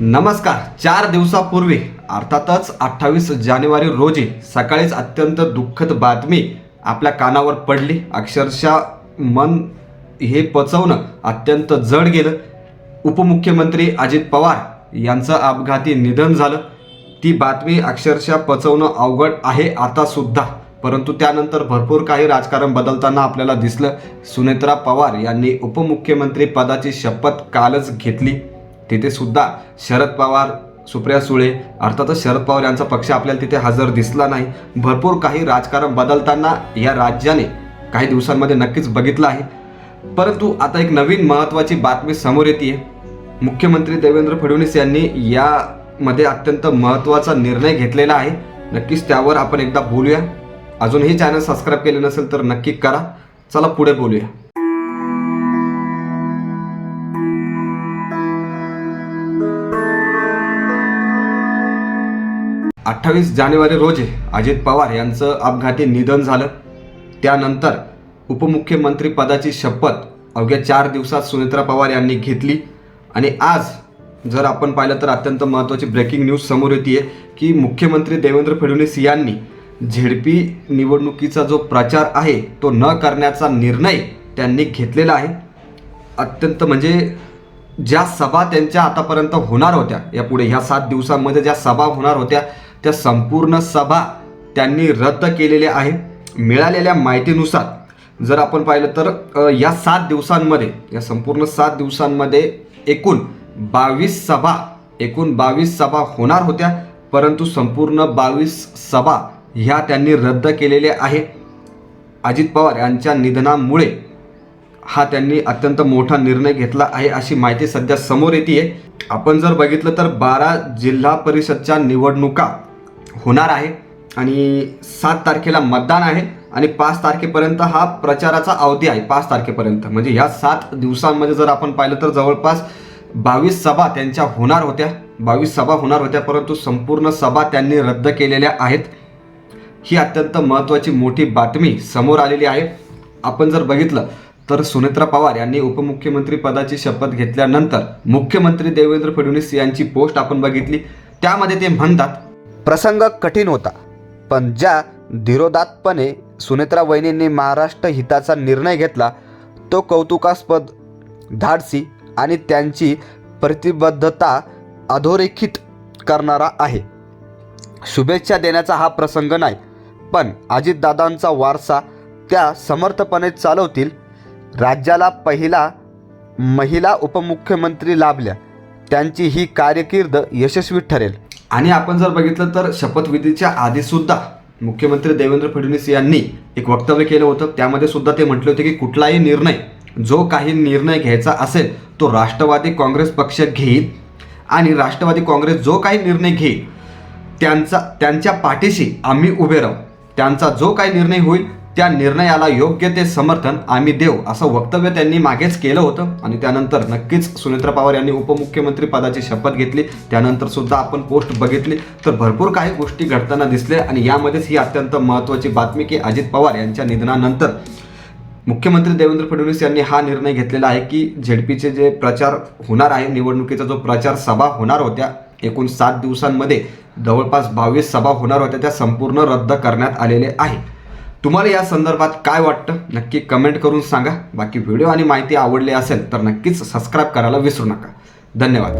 नमस्कार. चार दिवसापूर्वी अर्थातच अठ्ठावीस जानेवारी रोजी सकाळीच अत्यंत दुःखद बातमी आपल्या कानावर पडली. अक्षरशः मन हे पचवणं अत्यंत जड गेलं. उपमुख्यमंत्री अजित पवार यांचं अपघाती निधन झालं. ती बातमी अक्षरशः पचवणं अवघड आहे आतासुद्धा परंतु त्यानंतर भरपूर काही राजकारण बदलताना आपल्याला दिसलं. सुनेत्रा पवार यांनी उपमुख्यमंत्री पदाची शपथ कालच घेतली. तिथे सुद्धा शरद पवार सुप्रिया सुळे अर्थातच शरद पवार यांचा पक्ष आपल्याला तिथे हजर दिसला नाही. भरपूर काही राजकारण बदलताना या राज्याने काही दिवसांमध्ये नक्कीच बघितलं आहे. परंतु आता एक नवीन महत्त्वाची बातमी समोर येते मुख्यमंत्री देवेंद्र फडणवीस यांनी यामध्ये अत्यंत महत्त्वाचा निर्णय घेतलेला आहे. नक्कीच त्यावर आपण एकदा बोलूया. अजूनही चॅनल सबस्क्राईब केले नसेल तर नक्की करा. चला पुढे बोलूया. अठ्ठावीस जानेवारी रोजी अजित पवार यांचं अपघाती निधन झालं. त्यानंतर उपमुख्यमंत्री पदाची शपथ अवघ्या चार दिवसात सुनेत्रा पवार यांनी घेतली. आणि आज जर आपण पाहिलं तर अत्यंत महत्त्वाची ब्रेकिंग न्यूज समोर येते की मुख्यमंत्री देवेंद्र फडणवीस यांनी झेडपी निवडणुकीचा जो प्रचार आहे तो न करण्याचा निर्णय त्यांनी घेतलेला आहे. अत्यंत म्हणजे ज्या सभा त्यांच्या आतापर्यंत होणार होत्या यापुढे ह्या सात दिवसांमध्ये ज्या सभा होणार होत्या त्या संपूर्ण सभा त्यांनी रद्द केलेल्या आहे मिळालेल्या माहितीनुसार जर आपण पाहिलं तर या सात दिवसांमध्ये या संपूर्ण सात दिवसांमध्ये एकूण बावीस सभा एकूण बावीस सभा होणार होत्या. परंतु संपूर्ण बावीस सभा ह्या त्यांनी रद्द केलेल्या आहे अजित पवार यांच्या निधनामुळे हा त्यांनी अत्यंत मोठा निर्णय घेतला आहे अशी माहिती सध्या समोर येते आपण जर बघितलं तर बारा जिल्हा परिषदच्या निवडणुका होणार आहे. आणि सात तारखेला मतदान आहे. आणि पाच तारखेपर्यंत हा प्रचाराचा अवधी आहे. पाच तारखेपर्यंत. म्हणजे ह्या सात दिवसांमध्ये जर आपण पाहिलं तर जवळपास बावीस सभा त्यांच्या होणार होत्या. बावीस सभा होणार होत्या परंतु संपूर्ण सभा त्यांनी रद्द केलेल्या आहेत. ही अत्यंत महत्त्वाची मोठी बातमी समोर आलेली आहे. आपण जर बघितलं तर सुनेत्रा पवार यांनी उपमुख्यमंत्री पदाची शपथ घेतल्यानंतर मुख्यमंत्री देवेंद्र फडणवीस यांची पोस्ट आपण बघितली. त्यामध्ये ते म्हणतात प्रसंग कठीण होता पण ज्या धीरोदात्तपणे सुनेत्रा वहिनींनी महाराष्ट्र हिताचा निर्णय घेतला तो कौतुकास्पद धाडसी आणि त्यांची प्रतिबद्धता अधोरेखित करणारा आहे. शुभेच्छा देण्याचा हा प्रसंग नाही पण अजितदादांचा वारसा त्या समर्थपणे चालवतील. राज्याला पहिला महिला उपमुख्यमंत्री लाभल्या त्यांची ही कार्यकीर्द यशस्वी ठरेल. आणि आपण जर बघितलं तर शपथविधीच्या आधीसुद्धा मुख्यमंत्री देवेंद्र फडणवीस यांनी एक वक्तव्य केलं होतं. त्यामध्ये सुद्धा ते म्हटले होते की कुठलाही निर्णय जो काही निर्णय घ्यायचा असेल तो राष्ट्रवादी काँग्रेस पक्ष घेईल. आणि राष्ट्रवादी काँग्रेस जो काही निर्णय घेईल त्यांचा त्यांच्या पाठीशी आम्ही उभे राहू. त्यांचा जो काही निर्णय होईल त्या निर्णयाला योग्य ते समर्थन आम्ही देऊ असं वक्तव्य त्यांनी मागेच केलं होतं. आणि त्यानंतर नक्कीच सुनेत्रा पवार यांनी उपमुख्यमंत्री पदाची शपथ घेतली. त्यानंतर सुद्धा आपण पोस्ट बघितली. तर भरपूर काही गोष्टी घडताना दिसल्या. आणि यामध्येच ही अत्यंत महत्त्वाची बातमी की अजित पवार यांच्या निधनानंतर मुख्यमंत्री देवेंद्र फडणवीस यांनी हा निर्णय घेतलेला आहे की झेडपीचे जे प्रचार होणार आहे निवडणुकीचा जो प्रचार सभा होणार होत्या एकूण सात दिवसांमध्ये जवळपास बावीस सभा होणार होत्या त्या संपूर्ण रद्द करण्यात आलेले आहे तुम्हाला या संदर्भात काय वाटतं? नक्की कमेंट करून सांगा. बाकी व्हिडिओ आणि माहिती आवडली असेल तर नक्कीच सबस्क्राईब करायला विसरू नका. धन्यवाद.